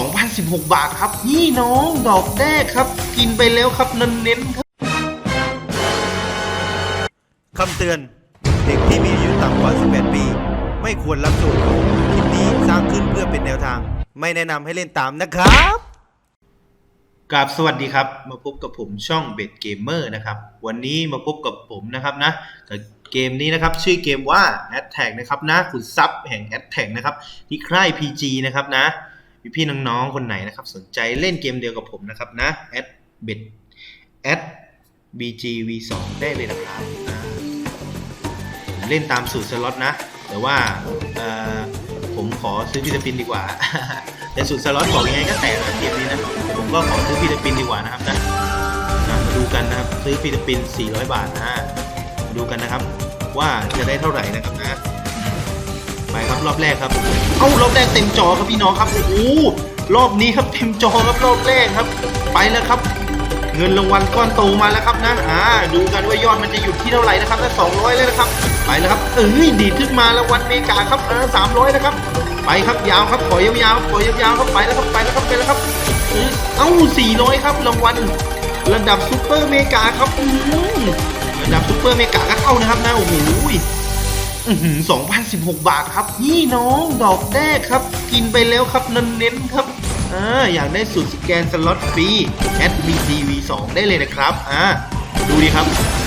2,016 บาทครับ นี่น้องดอกแรกครับ กินไปแล้วครับเน้นๆครับคำเตือน เด็กที่มีอายุต่ำกว่า 18 ปี ไม่ควรรับชมคลิปนี้สร้างขึ้นเพื่อเป็นแนวทาง ไม่แนะนำให้เล่นตามนะครับกราบสวัสดีครับ มาพบกับผมช่องเบ็ดเกมเมอร์นะครับ วันนี้มาพบกับผมนะครับนะกับเกมนี้นะครับ ชื่อเกมว่า a d t a g นะครับนะขุนซับแห่ง a d t a g นะครับที่ค่าย PG นะครับนะ พี่ๆน้องๆ คนไหนนะครับ สนใจเล่นเกมเดียวกับผมนะครับนะ a d bet a d bg v2 ได้เลยนะครับเล่นตามสูตรสล็อตนะ แต่ว่าผมขอซื้อพิตาปินดีกว่า แต่สูตรสล็อตบอกยังไงก็แตกนะเกมนี้นะ ผมก็ขอซื้อพิตาปินดีกว่านะครับนะมาดูกันนะครับ ซื้อพิตาปิน 400 บาทนะมาดูกันนะครับ ว่าจะได้เท่าไหร่นะครับนะ รอบแรกครับเอ้ารอบแรกเต็มจอครับพี่น้องครับโอ้โหรอบนี้ครับเต็มจอครับรอบแรกครับ ไปแล้วครับ เงินรางวัลก้อนโตมาแล้วครับนะอ่าดูกันว่ายอดมันจะอยู่ที่เท่าไหร่นะครับแล้วสองร้อยเลยนะครับ ไปแล้วครับเอ้ยดีดขึ้นมารางวัลเมกาครับอ่าสามร้อยนะครับ ไปครับยาวครับขอยาวๆขอยาวๆครับไปแล้วครับไปแล้วครับไปแล้วครับเอ้ยเอ้าสี่ร้อยครับรางวัลระดับซูเปอร์เมกาครับอืมระดับซูเปอร์เมกาก็เข้านะครับนะโอ้โห สองพันสิบหกบาทครับ นี่น้องดอกแรกครับ กินไปแล้วครับเน้นๆครับอ่าอยากได้สูตรสแกนสล็อตฟรี SBTV2 ได้เลยนะครับอ่าดูดีครับ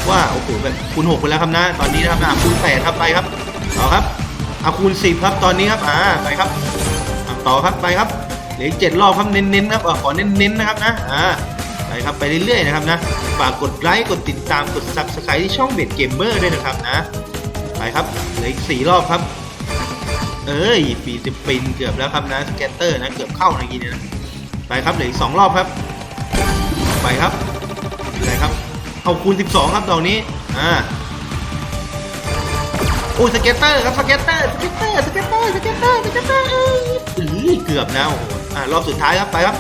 ว่าโอ้โหแบบคูณ6ไปแล้วครับนะ ตอนนี้นะครับอ่าคูณ8ครับไปครับต่อครับเอาคูณ10ครับตอนนี้ครับอ่าไปครับต่อครับไปครับเหลือเจ็ดรอบครับเน้นๆครับอขอเน้นๆนะครับนะอ่าไปครับไปเรื่อยๆนะครับนะฝากกดไลค์กดติดตามกด Subscribe ที่ช่องเบ็ดเกมเมอร์ด้วยนะครับนะ ครับเหลืออีกสี่รอบครับ เอ้ยปีสิบปินเกือบแล้วครับนะสแกตเตอร์นะเกือบเข้านะกีเนี่ยนะไปครับเหลืออีกสองรอบครับ ไปครับไปครับเอาคูณสิบสองครับดอกนี้อ่าโอ้ยสเก็ตเตอร์ครับสเก็ตเตอร์สเก็ตเตอร์สเก็ตเตอร์สเก็ตเตอร์สเก็ตเตอร์เอ้ยเกือบนะโอ้โหอ่ารอบสุดท้ายครับไปครับ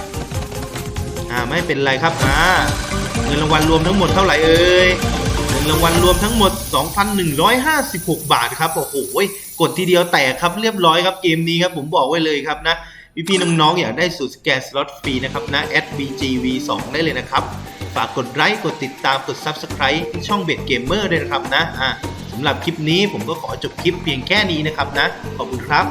อ่าไม่เป็นไรครับอ่าเงินรางวัลรวมทั้งหมดเท่าไหร่เอ่ย นรางวัลรวมทั้งหมด 2,156 บาทครับโอ้โหกดทีเดียวแตกครับเรียบร้อยครับเกมนี้ครับผมบอกไว้เลยครับนะพี่ๆน้องๆอยากได้สูตรสแกนสล็อตฟรีนะครับนะ @bgv2 ได้เลยนะครับ ฝากกดไลค์กดติดตามกด Subscribe ที่ช่องเบ็ดเกมเมอร์ด้วยนะครับนะอ่าสำหรับคลิปนี้ผมก็ขอจบคลิปเพียงแค่นี้นะครับนะ ขอบคุณครับ